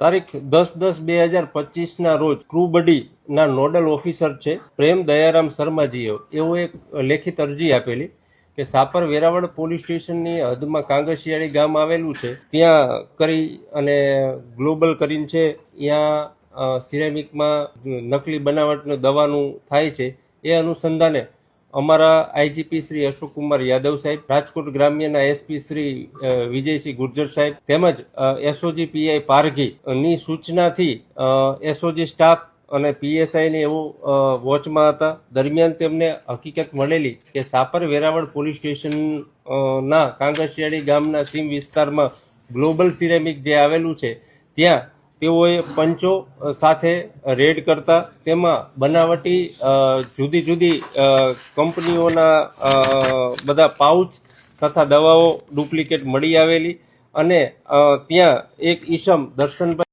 તારીખ દસ દસ બે હજાર પચીસના રોજ ક્રુબડીના નોડલ ઓફિસર છે પ્રેમ દયારામ શર્માજીએ એવો એક લેખિત અરજી આપેલી કે સાપર વેરાવળ પોલીસ સ્ટેશનની હદમાં કાંગસિયાળી ગામ આવેલું છે. ત્યાં કરી અને ગ્લોબલ કરીને છે. ત્યાં સિરેમિકમાં નકલી બનાવટનું દવાનું થાય છે. એ અનુસંધાને અમારા આઈજીપી શ્રી અશોકકુમાર યાદવ સાહેબ, રાજકોટ ગ્રામ્યના એસપી શ્રી વિજયસિંહ ગુર્જર સાહેબ તેમજ એસઓજી પીઆઈ પારઘી ની સૂચનાથી એસઓજી સ્ટાફ અને પીએસઆઈને એવું વોચમાં હતા. દરમિયાન તેમને હકીકત મળેલી કે સાપર વેરાવળ પોલીસ સ્ટેશન ના કાંગસિયાળી ગામના સીમ વિસ્તારમાં ગ્લોબલ સિરેમિક જે આવેલું છે, ત્યાં તેઓએ પંચો સાથે રેડ કરતા તેમાં બનાવટી જુદી જુદી કંપનીઓના બધા પાઉચ તથા દવાઓ ડુપ્લિકેટ મળી આવેલી અને ત્યાં એક ઈસમ દર્શનભાઈ